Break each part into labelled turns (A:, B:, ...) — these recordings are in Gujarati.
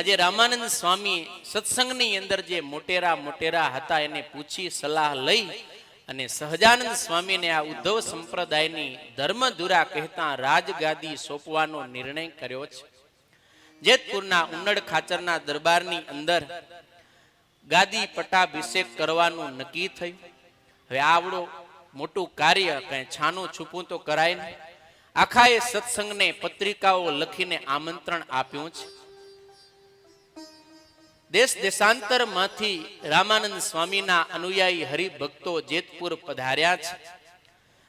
A: આજે રામાનંદ સ્વામી સત્સંગની અંદર જે મોટેરા મોટેરા હતા, એને પૂછી સલાહ લઈ અને સહજાનંદ સ્વામીને આ ઉદ્ધવ સંપ્રદાયની ધર્મધુરા કહેતા રાજગાદી સોંપવાનો નિર્ણય કર્યો છે. જેતપુરના ઉન્નડ ખાચરના દરબારની અંદર ગાદી પટાભિષેક કરવાનું નક્કી થયું. હવે આવડો મોટું કાર્ય કઈ છાનું છૂપું તો કરાય નહીં. આખા એ સત્સંગને પત્રિકાઓ લખીને આમંત્રણ આપ્યું છે. દેશ દેશાંતરમાંથી રામાનંદ સ્વામીના અનુયાયી હરિભક્તો જેતપુર પધાર્યા છે.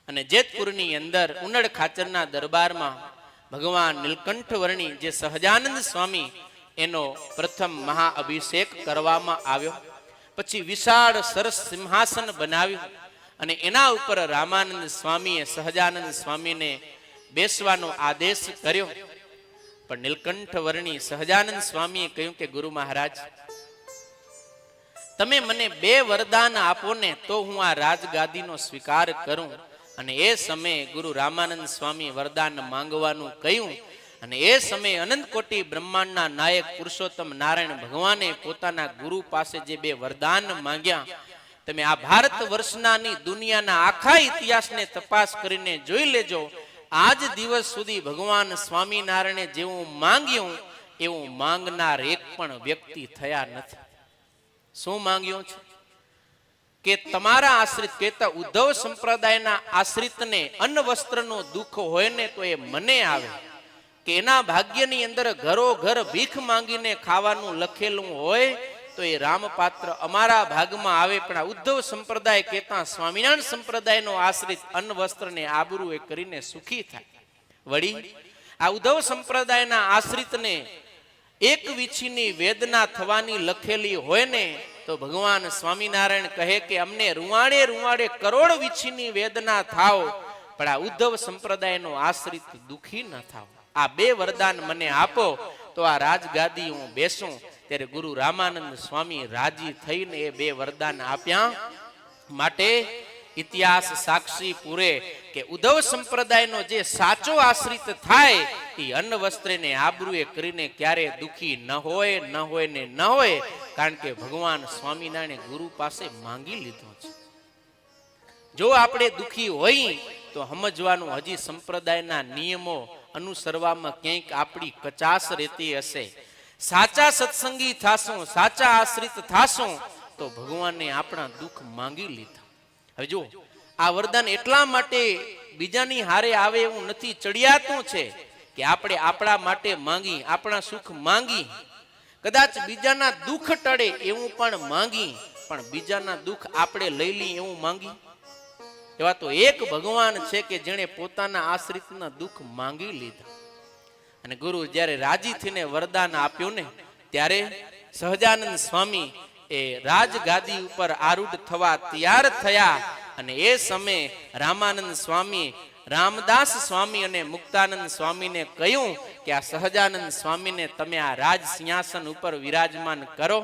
A: અને જેતપુરની અંદર ઉનડ ખાચરના દરબારમાં ભગવાન નીલકંઠ વર્ણી જે સહજાનંદ સ્વામી એનો પ્રથમ મહાઅભિષેક કરવામાં આવ્યો, પછી વિશાળ સરસ સિંહાસન બનાવ્યું અને એના ઉપર રામાનંદ સ્વામીએ સહજાનંદ સ્વામીને બેસવાનો આદેશ કર્યો. પણ નીલકંઠ વર્ણી સહજાનંદ સ્વામીએ કહ્યું કે, ગુરુ મહારાજ, તમે મને બે વરદાન આપો ને તો હું આ રાજગાદીનો સ્વીકાર કરું. અને એ સમયે ગુરુ રામાનંદ સ્વામી વરદાન માંગવાનું કહ્યું. અને એ સમયે અનંત કોટી બ્રહ્માંડના નાયક પુરુષોત્તમ નારાયણ ભગવાને પોતાના ગુરુ પાસે જે બે વરદાન માંગ્યા, તમે આ ભારત વર્ષનાની દુનિયાના આખા ઇતિહાસને તપાસ કરીને જોઈ લેજો આજ દિવસ સુધી ભગવાન સ્વામિનારાયણે જેવું માંગ્યું, એવું માંગનાર એક પણ વ્યક્તિ થયા નથી. શું માંગ્યું છે? કે તમારા આશ્રિત કહેતા ઉદ્ધવ સંપ્રદાયના આશ્રિતને અન્ન વસ્ત્રનો દુઃખ હોય ને તો એ મને આવે. કે એના ભાગ્યની અંદર ઘરો ઘર ભીખ માંગીને ખાવાનું લખેલું હોય તો એ રામપાત્ર અમારા ભાગમાં આવે પણ આ ઉદ્ધવ સંપ્રદાય કહેતા સ્વામિનારાયણ સંપ્રદાયનો આશ્રિત અન્ન વસ્ત્રને આબરૂ એ કરીને સુખી થાય. વળી, આ ઉદ્ધવ સંપ્રદાયના આશ્રિતને એક વીછીની વેદના થવાની લખેલી હોય ને, તો ભગવાન સ્વામિનારાયણ કહે કે, અમને રૂવાડે રૂવાડે કરોડ વીછીની વેદના થાવ પણ આ ઉદ્ધવ સંપ્રદાયનો આશ્રિત દુખી ન થાવ આ બે વરદાન મને આપો, તો આ રાજગાદી હું બેસું ત્યારે ગુરુ રામાનંદ સ્વામી રાજી થઈને એ બે વરદાન આપ્યા. માટે ઇતિહાસ સાક્ષી પૂરે કે ઉદ્ધવ સંપ્રદાયનો જે સાચો આશ્રિત થાય, એ અન્ન વસ્ત્રને આબરૂએ કરીને ક્યારે દુખી ન હોય ન હોય ને ન હોય, કારણ કે ભગવાન સ્વામિનારાયણે ગુરુ પાસે માંગી લીધો છે. જો આપણે દુખી હોય, તો સમજવાનું હજી સંપ્રદાયના નિયમો અનુસરવામાં ક્યાંક આપણી કચાશ રહેતી હશે. સાચા સત્સંગી થાશું, સાચા આશ્રિત થાશું, તો ભગવાને આપણા દુઃખ માંગી લીધા. હવે જો આ વરદાન એટલા માટે બીજાની હારે આવે એવું નથી, ચડિયાતું છે કે આપણે આપણા માટે માંગી, આપણા સુખ માંગી. કદાચ બીજાના દુઃખ ટળે એવું પણ માંગી, પણ બીજાના દુઃખ આપણે લઈ લઈ એવું માંગી. એવા તો એક ભગવાન છે કે જેણે પોતાના આશ્રિતના દુઃખ માંગી લીધા. અને ગુરુ જ્યારે રાજી થઈને વરદાન આપ્યું ને, ત્યારે સહજાનંદ સ્વામી એ રાજગાદી ઉપર આરૂઢ થવા તૈયાર થયા અને એ સમયે રામાનંદ સ્વામી, રામદાસ સ્વામી અને મુક્તાનંદ સ્વામીને કહ્યું કે આ સહજાનંદ સ્વામીને તમે આ રાજ સિંહાસન ઉપર વિરાજમાન કરો.